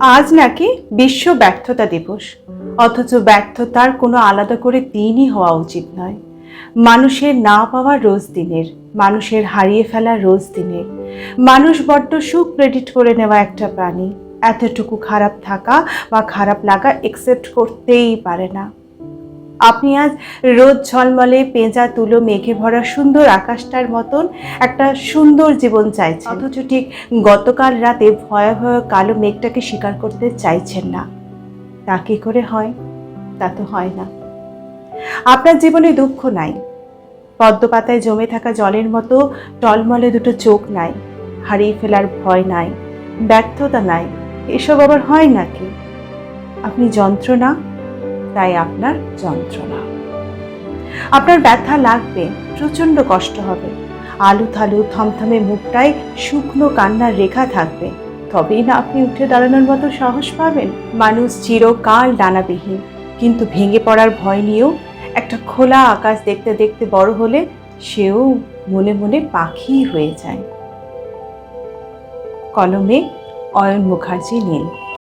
আজ নাকি বিশ্ব ব্যর্থতা দিবস। অথচ ব্যর্থতার কোনো আলাদা করে দিনই হওয়া উচিত নয়। মানুষের না পাওয়া রোজ দিনের, মানুষের হারিয়ে ফেলা রোজ দিনের। মানুষ বড্ড সুখ ক্রেডিট করে নেওয়া একটা প্রাণী। এতটুকু খারাপ থাকা বা খারাপ লাগা একসেপ্ট করতেই পারে না। আপনি আজ রোদ ঝলমলে পেঁজা, তুলো, মেঘে ভরা সুন্দর আকাশটার মতন একটা সুন্দর জীবন চাইছেন। অথচ ঠিক গতকাল রাতে ভয়াবহ কালো মেঘটাকে স্বীকার করতে চাইছেন না। তা কী করে হয়? তা তো হয় না। আপনার জীবনে দুঃখ নাই। পদ্মপাতায় জমে থাকা জলের মতো টলমলে দুটো চোখ নাই। হারিয়ে ফেলার ভয় নাই। ব্যর্থতা নাই। এসব আবার হয় নাকি? আপনি যন্ত্রণা তাই আপনার যন্ত্রণা। আপনার ব্যথা লাগবে, প্রচণ্ড কষ্ট হবে। আলু থালু থমথমে মুখটায় শুকনো কান্নার রেখা থাকবে। তবেই না আপনি উঠে দাঁড়ানোর মতো সাহস পাবেন? মানুষ চিরকাল ডানাবিহীন। কিন্তু ভেঙে পড়ার ভয় নিয়েও একটা খোলা আকাশ দেখতে দেখতে বড় হলে সেও মনে মনে পাখি হয়ে যায়। কলমে অয়ন মুখার্জি নীল।